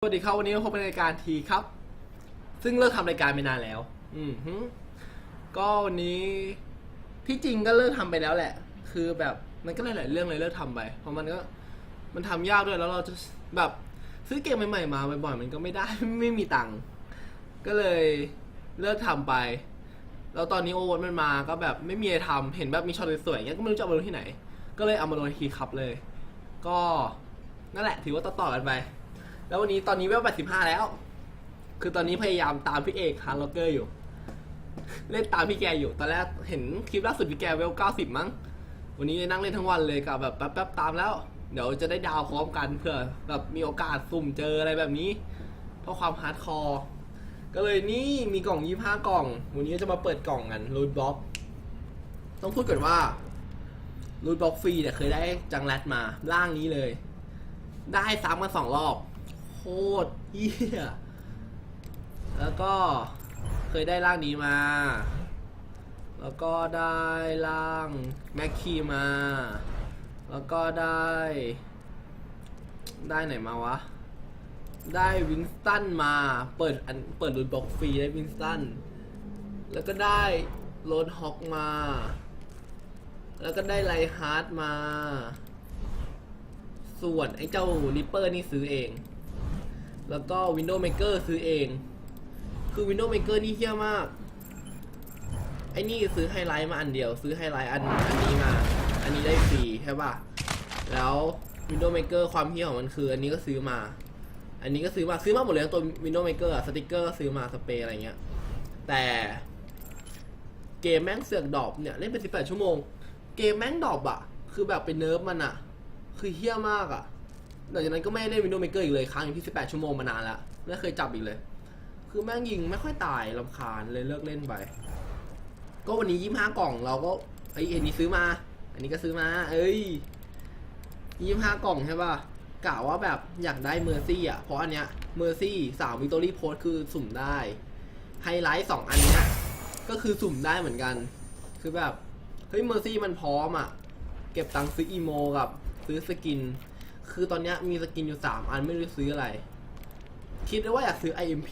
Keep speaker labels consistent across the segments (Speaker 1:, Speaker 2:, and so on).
Speaker 1: สวัสดีครับวันนี้มาพบในรายการทีครับ ซึ่งเลิกทำรายการไปนานแล้ว อืมก็วันนี้ที่จริงก็เลิกทำไปแล้วแหละ คือแบบมันก็หลายๆเรื่องเลยเลิกทำไป เพราะมันก็มันทำยากด้วยแล้วเราจะแบบซื้อเกมใหม่ๆมาบ่อยๆมันก็ไม่ได้ไม่มีตังค์ก็เลยเลิกทำไป แล้วตอนนี้โอวอร์มันมาก็แบบไม่มีอะไรทำเห็นแบบมีช็อตสวยๆอย่างเงี้ยก็ไม่รู้จะเอามาลงที่ไหน ก็เลยเอามาลงในทีครับเลย ก็นั่นแหละถือว่าต่อๆกันไป แล้ววันนี้ตอนนี้เวล85 แล้ว คือตอนนี้พยายามตามพี่เอกฮาร์ล็อกเกอร์อยู่ เล่นตามพี่แกอยู่ ตอนแรกเห็นคลิปล่าสุดพี่แกเวล90 มั้ง วันนี้นั่งเล่นทั้งวันเลยกับแบบแป๊บๆตามแล้ว เดี๋ยวจะได้ดาวพร้อมกันเผื่อแบบมีโอกาสสุ่มเจออะไรแบบนี้ เพราะความฮาร์ดคอร์ ก็เลยนี่มีกล่อง 25 กล่อง วันนี้จะมาเปิดกล่องกันรูดบล็อก ต้องพูดก่อนว่ารูดบล็อกฟรีเนี่ยเคยได้จังแรดมาร่างนี้เลย ได้ซ้ำกันสองรอบ โคตรเฮียแล้วก็เคยได้ร่างนี้มา แล้วก็ได้ร่างแม็กคีมา แล้วก็ได้ ได้ไหนมาวะ ได้วินสตันมา เปิดอันเปิดรูดบล็อกฟรีได้วินสตัน แล้วก็ได้โรดฮอกมา แล้วก็ได้ไลฮาร์ดมา ส่วนไอ้เจ้าริปเปอร์นี่ซื้อเอง แล้วก็ Windows Maker ซื้อเอง คือ Windows Maker นี่เฮี้ยมาก ไอ้นี่ซื้อไฮไลท์มาอันเดียว ซื้อไฮไลท์อันอันนี้มา อันนี้ได้ฟรีใช่ป่ะ แล้ว Windows Maker ความเฮี้ยของมันคือ อันนี้ก็ซื้อมา อันนี้ก็ซื้อมา ซื้อมาหมดเลยตัว Windows Maker อะสติกเกอร์ก็ซื้อมา สเปรย์อะไรเงี้ย แต่เกมแม่งเสือกดอปเนี่ยเล่นเป็น18ชั่วโมง เกมแม่งดอปอะคือแบบไปเนิร์ฟมันอะคือเฮี้ยมากอะ หลังจากนั้นก็ไม่ได้เล่น Windows Maker อีกเลยค้างอยู่ที่ 18 ชั่วโมงมานานแล้วไม่เคยจับอีกเลย คือแม่งยิงไม่ค่อยตายลำคาญเลยเลิกเล่นไป ก็วันนี้ 25 กล่องเราก็เอ้ยอันนี้ซื้อมา อันนี้ก็ซื้อมา เอ้ย 25 กล่องใช่ป่ะกะว่าแบบอยากได้เมอร์ซี่อะ เพราะอันเนี้ยเมอร์ซี่สาววิตอรี่โพสคือสุ่มได้ไฮไลท์สองอันเนี้ยก็คือสุ่มได้เหมือนกัน คือแบบ เฮ้ยเมอร์ซี่มันพร้อมอะ เก็บตังค์ซื้ออีโมกับซื้อสกิน คือตอนนี้มีสกินอยู่3อันไม่รู้ซื้ออะไร คิดว่าอยากซื้อ IMP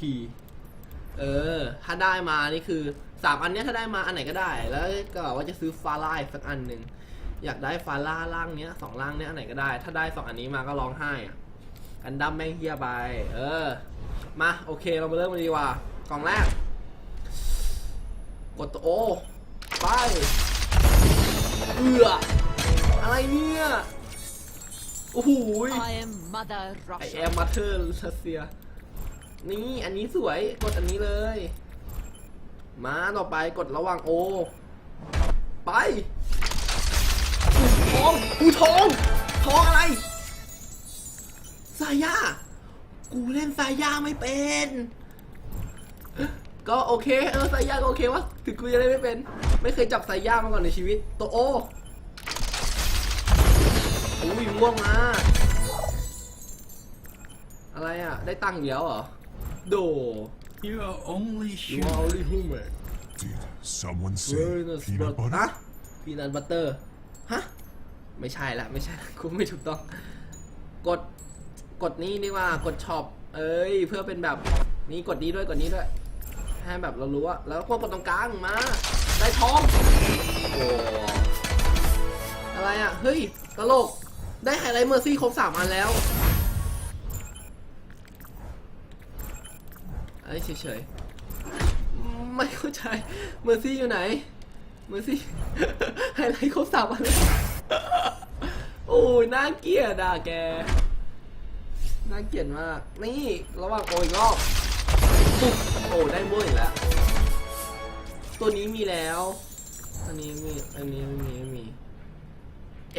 Speaker 1: เออ ถ้าได้มานี่คือ3อันเนี้ยถ้าได้มาอันไหนก็ได้ แล้วก็ว่าจะซื้อฟาร่าสักอันหนึ่งอยากได้ฟาร่าล่างเนี้ยสองล่างเนี้ยอันไหนก็ได้ ถ้าได้สองอันนี้มาก็ร้องไห้อะกันดั้มแม่งเฮียไป เออ มาโอเคเรามาเริ่มกันดีกว่ากล่องแรก กดตัวโอไปเอืออะไรเนี่ย โอ้โห
Speaker 2: I am Mother
Speaker 1: ไอ
Speaker 2: Russia.
Speaker 1: แอมมาเธอร์รัสเซีย นี่อันนี้สวยกดอันนี้เลย มาต่อไปกดระหว่างโอ ไปทองกูทอง ทองอะไรสายากูเล่นสายาไม่เป็น ก็โอเค เออสายาก็โอเควะถึงกูจะเล่นไม่เป็น ไม่เคยจับสายามาก่อนในชีวิต ตัวโอ อุ้ยม่วงมา อะไรอะ ได้ตังค์เดียวเหรอ โด
Speaker 3: You're only
Speaker 1: ยูอ
Speaker 3: human.
Speaker 1: ลลี่ฮูเมอร์
Speaker 4: Did someone
Speaker 1: เวอ
Speaker 4: say
Speaker 1: ร์นัส
Speaker 4: peanut
Speaker 1: บัต
Speaker 4: butter?
Speaker 1: ฮะพีนัทบัตเตอร์ ฮะ ไม่ใช่ละ ไม่ใช่ละคุณไม่ถูกต้อง กด กดนี้ดีกว่า กดช็อป เอ้ย เพื่อเป็นแบบ นี้กดนี้ด้วย กดนี้ด้วย ให้แบบเรารู้ว่า แล้วก็กดตรงกลางมา ได้ทอง โอ้ อะไรอะ เฮ้ย ตลก ได้ไฮไลท์เมอร์ซี่ครบสามอันแล้วไอ้เฉยๆ ไม่เข้าใจ เมอร์ซี่อยู่ไหน เมอร์ซี่ไฮไลท์ครบสามอันแล้วโอ้ยน่าเกลียดอะแก น่าเกลียดมาก นี่ระหว่างโออีกรอบปุ๊บโอ้ได้บ้วยอีกแล้ว ตัวนี้มีแล้ว อันนี้มี อันนี้ไม่มีไ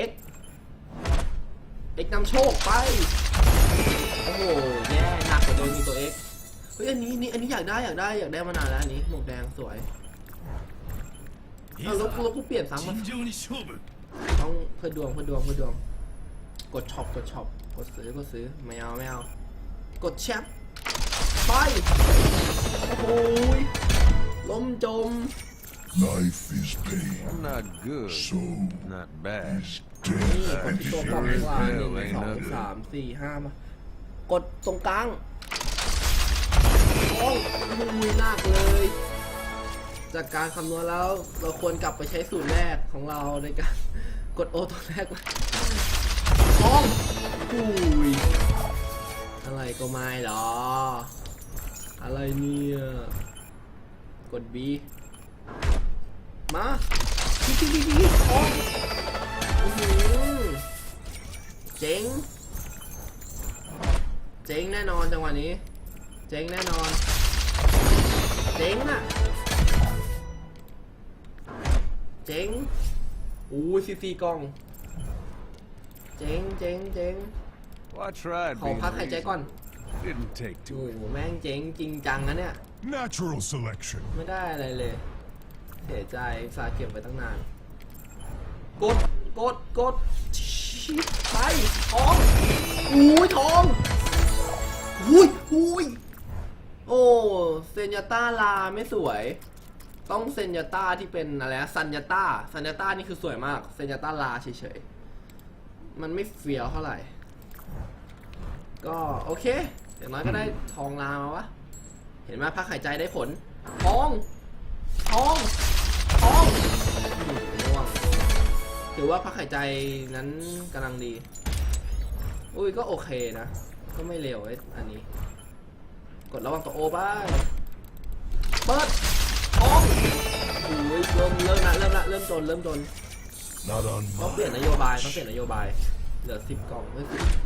Speaker 1: เอกนำโชคไป โอ้โหแย่หนักกว่าโดนมีตัวเอกเฮ้ยอันนี้นี่อันนี้อยากได้อยากได้อยากได้มานานแล้วอันนี้หมวกแดงสวยแล้วกูแล้วกูเปลี่ยนซ้ำมาต้องเพื่อดวงเพื่อดวงเพื่อดวง กดช็อปกดช็อปกดซื้อกดซื้อไม่เอาไม่เอากดแชปไปโอ้โหล้มจม
Speaker 4: Life is pain.
Speaker 5: Not good,
Speaker 4: So
Speaker 5: not bad.
Speaker 1: นี่กดที่ตัวกล่องดีกว่าหนึ่งสองสามสี่ห้ามากดตรงกลางท้องอุ้ยหนักเลย จากการคำนวณแล้วเราควรกลับไปใช้สูตรแรกของเราในการ กดโอตัวแรกไว้ท้องอุ้ยอะไรก็ไม่หรอ อะไรเนี่ย กด B มาพี่พี่พี่พี่ท้องอื้อหือเจ๋ง เจ๋งแน่นอนจังหวะนี้ เจ๋งแน่นอน เจ๋งอะเจ๋งอู้ซีซีกล้อง เจ๋งเจ๋งเจ๋ง
Speaker 5: Well, I tried
Speaker 1: ขอ
Speaker 5: being
Speaker 1: พักหายใจก่อน
Speaker 5: reasonable. Didn't take
Speaker 1: โอ้
Speaker 5: to it.
Speaker 1: โหแม่งเจ๋งจริงจังนะเนี่ย
Speaker 4: Natural selection.
Speaker 1: ไม่ได้อะไรเลย เสียใจอุตสาเก็บไว้ตั้งนาน กด กด กดชิบไปทองอุ้ยทองอุ้ยอุ้ยโอ้เซนยาต้าลาไม่สวย ต้องเซนยาต้าที่เป็นอะไรซันยาต้าซันยาต้านี่คือสวยมาก เซนยาต้าลาเฉยๆ มันไม่เฟี้ยวเท่าไหร่ ก็โอเคอย่างน้อยก็ได้ทองลามาวะ เห็นไหมพักหายใจได้ผล ทอง ทอง มม่วงถือว่าพักหายใจนั้นกำลังดี อุ้ยก็โอเคนะ ก็ไม่เลวไอ้อันนี้ กดระวังตัวโอไปเปิดทองอุ้ยเริ่มเริ่มละเริ่มละเริ่มจนเริ่มจนต้องเปลี่ยนนโยบายต้องเปลี่ยนนโยบาย เหลือสิบกล่อง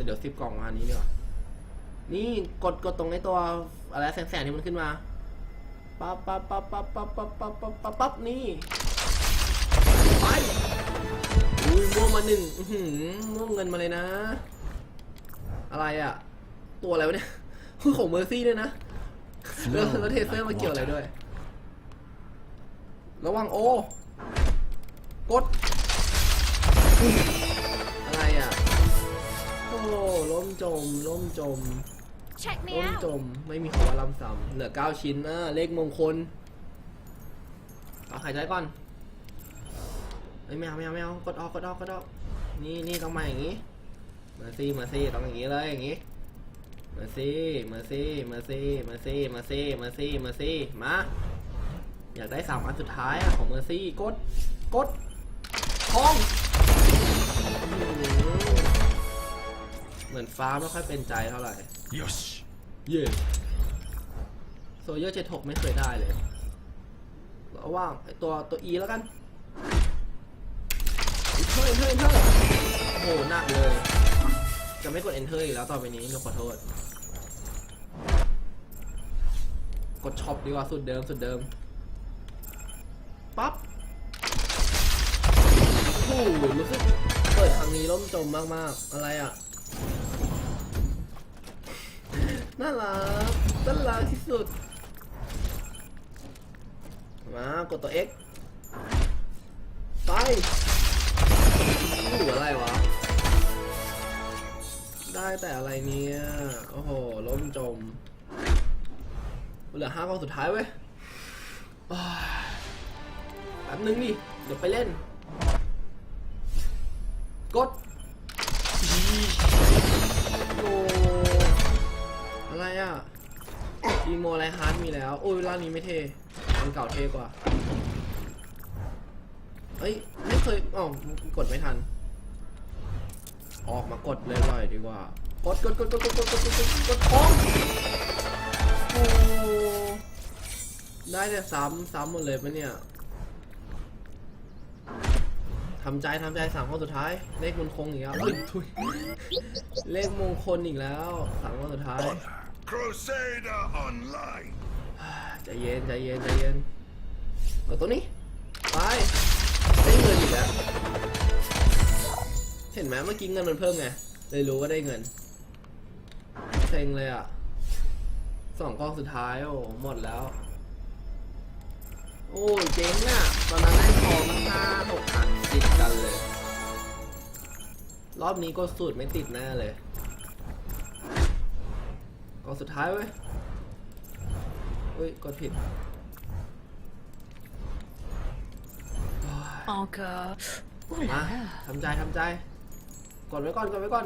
Speaker 1: เดี๋ยวสิบกล่องมาอันนี้ดีกว่านี่กดกดตรงไอ้ตัวอะไรแสงๆที่มันขึ้นมาปั๊บปั๊บปั๊บปั๊บปั๊บปั๊บปั๊บปั๊บปั๊บปั๊บนี่ ไปอุ้ยม่วงมาหนึ่งอื้อหือม่วงเงินมาเลยนะ อะไรอะตัวอะไรวะเนี่ยคือของเมอร์ซี่ด้วยนะแล้วแล้วเทเซอร์มาเกี่ยวอะไรด้วย ระวังโอกด อะไรอะ โอ้ล้มจม ล้มจม
Speaker 2: Check me
Speaker 1: ล้ม
Speaker 2: out.
Speaker 1: จม ไม่มีคำว่าลำซ้ำเหลือ9ชิ้นนะเลขมงคลเอาหายใจก่อนเอ้ยไม่เอาไม่เอาไม่เอากดออกกดออกกดออกนี่นี่ต้องมาอย่างนี้มาซี่มาซี่ต้องอย่างนี้เลยอย่างนี้มาซี่มาซี่มาซี่มาซี่มาซี่มาซี่มาซี่มาอยากได้สามอันสุดท้ายอะของเมอร์ซี่กดกดทองเหมือนฟ้าไม่ค่อยเป็นใจเท่าไหร่
Speaker 4: Yes.
Speaker 1: เย่โซเยอร์เจ็ดหกไม่เคยได้เลยระว่างไอตัวตัว E แล้วกัน เฮ้ยเฮ้ยเฮ้ยโอ้โหหนักเลย จะไม่กด enter อีกแล้วต่อไปนี้หนูขอโทษ กดช็อปดีกว่าสุดเดิมสุดเดิม ปั๊บโอ้โหรู้สึกเปิดครั้งนี้ล่มจมมากๆ อะไรอะ น่ารักน่ารักที่สุด มากดตัว X ไป อู้อะไรวะ ได้แต่อะไรเนี่ย โอ้โห ล้มจม เหลือห้ากองสุดท้ายเว้ยแป๊บนึงดิ เดี๋ยวไปเล่น กด โออะไรอะอีโมไลฮาร์ดมีแล้ว โอ้ยร่างนี้ไม่เท่อันเก่าเท่กว่าเอ้ย ไม่เคยอ๋อกดไม่ทัน ออกมากดเลยหน่อยดีกว่า กดกดกดกดกดกดกดกดกดท้องโอ้ได้แต่ซ้ำซ้ำหมดเลยปะเนี่ยทำใจทำใจสามข้อสุดท้าย เลขมงคลอีกแล้วเอ้ยทุยเลขมงคลอีกแล้วสามข้อสุดท้าย
Speaker 4: Crusader Online.
Speaker 1: ใจเย็นใจเย็นใจเย็นกดตัวนี้ ไปได้เงินอีกแล้ว เห็นไหมเมื่อกี้เงินมันเพิ่มไง เลยรู้ว่าได้เงินเซ็งเลยอะสองกองสุดท้ายโอ้หมดแล้ว โอ้ยเจ๊งอะ ตอนนั้นได้ทองตั้งห้าหกอันติดกันเลย รอบนี้ก็สูตรไม่ติดแน่เลยกองสุดท้ายเว้ยเฮ้ยกดผิด
Speaker 2: Encore. Ouh
Speaker 1: มา
Speaker 2: là là.
Speaker 1: ทำใจ ทำใจ กดไว้ก่อนกดไว้ก่อน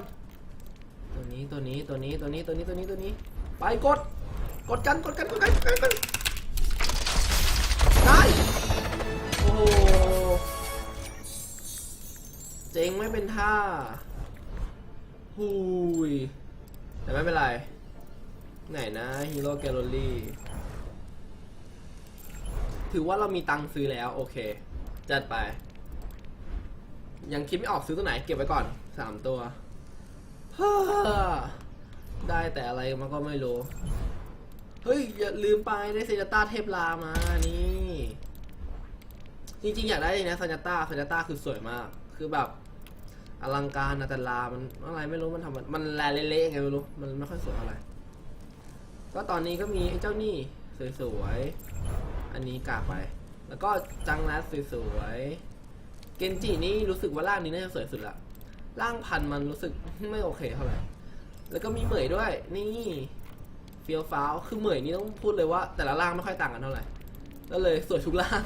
Speaker 1: ตัวนี้ตัวนี้ตัวนี้ตัวนี้ตัวนี้ตัวนี้ตัวนี้ ไปกด กดกันกดกันกดกันกดกันได้โอ้โหเจ๋งไม่เป็นท่าหุยแต่ไม่เป็นไร ไหนนะฮีโร่แกลลอรี่ถือว่าเรามีตังค์ซื้อแล้ว โอเค จัดไป ยังคิดไม่ออกซื้อตัวไหนเก็บไว้ก่อนสามตัวได้แต่อะไรมันก็ไม่รู้ เฮ้ย อย่าลืมไปได้เซนต้าเทพลามานี่ จริงๆ อยากได้เนะซันยาต้าซันยาต้าคือสวยมาก คือแบบอลังการนะแต่ลา มันอะไรไม่รู้มันทำมันแลเละๆไงไม่รู้ มันไม่ค่อยสวยเท่าไร ก็ตอนนี้ก็มีไอ้เจ้านี่สวยๆ อันนี้กากไป แล้วก็จังนัดสวยๆ เกนจินี่รู้สึกว่าร่างนี้น่าจะสวยสุดละร่างพันมันรู้สึกไม่โอเคเท่าไหร่ แล้วก็มีเหมยด้วย นี่เฟียวฟ้าวคือเหมยนี่ต้องพูดเลยว่า แต่ละร่างไม่ค่อยต่างกันเท่าไหร่ ก็เลยสวยทุกร่าง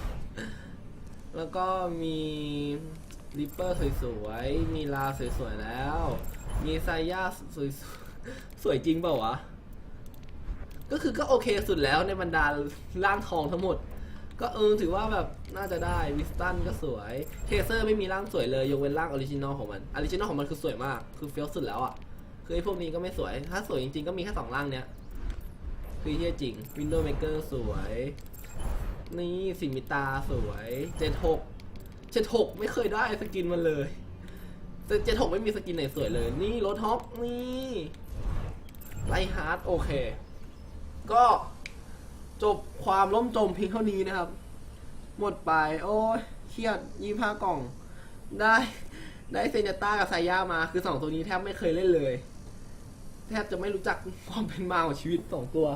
Speaker 1: แล้วก็มีริปเปอร์สวยๆ มีลาสวยๆแล้ว มีไซย่าสวยๆ สวยจริงเปล่าวะ ก็คือก็โอเคสุดแล้วในบรรดาร่างทองทั้งหมด ก็เออถือว่าแบบน่าจะได้วิสตันก็สวยเทเซอร์ไม่มีร่างสวยเลยยกเว้นร่างออริจินอลของมันออริจินอลของมันคือสวยมากคือเฟี้ยวสุดแล้วอะคือไอ้พวกนี้ก็ไม่สวย ถ้าสวยจริงๆก็มีแค่สองร่างเนี้ยคือเฮียจริง Window Maker สวย นี่สิมิตาสวยเจ็ดหกเจ็ดหกไม่เคยได้สกินมันเลยเจ็ดหกไม่มีสกินไหนสวยเลย นี่รถฮอกนี่ไลฮาร์ดโอเค ก็ จบความล่มจมเพียงเท่านี้นะครับ หมดไป โอ้ยเครียดยี่ห้ากล่อง ได้ได้เซนต้ากับไซย่ามาคือสองตัวนี้แทบไม่เคยเล่นเลย แทบจะไม่รู้จักความเป็นมาของชีวิตสองตัว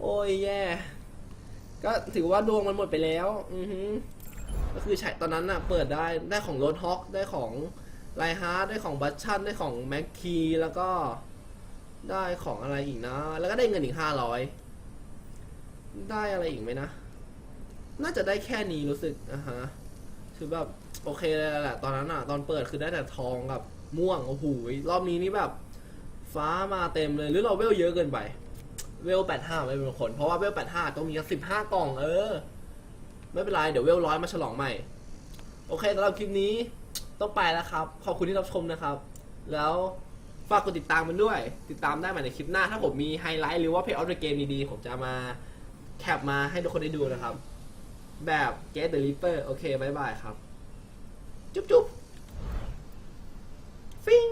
Speaker 1: โอ้ยแย่ ก็ถือว่าดวงมันหมดไปแล้ว อือฮึก็คือใช้ตอนนั้นน่ะ เปิดได้ได้ของโรดฮอกได้ของไลฮาร์ดได้ของบัชชันได้ของแม็กคีแล้วก็ได้ของอะไรอีกนะ แล้วก็ได้เงินอีกห้าร้อย ได้อะไรอีกไหมนะ น่าจะได้แค่นี้รู้สึกอะฮะคือแบบโอเคเลยแหละตอนนั้นอะตอนเปิดคือได้แต่ทองกับม่วงโอ้โหรอบนี้นี่แบบ ฟ้ามาเต็มเลยหรือเราเวลเยอะเกินไป เวลแปดห้าไม่เป็นคน เพราะว่าเวลแปดห้าต้องมีสิบห้ากล่องเออ ไม่เป็นไร เดี๋ยวเวลร้อยมาฉลองใหม่ โอเคสำหรับคลิปนี้ต้องไปแล้วครับ ขอบคุณที่รับชมนะครับ แล้วฝากกดติดตามมันด้วย ติดตามได้ใหม่ในคลิปหน้า ถ้าผมมีไฮไลท์หรือว่าเพจออฟเดอะเกมดีๆ ผมจะมา แคปมาให้ทุกคนได้ดูนะครับ แบบ Get the Reaper โอเคบายบายครับ จุ๊บจุ๊บฟิง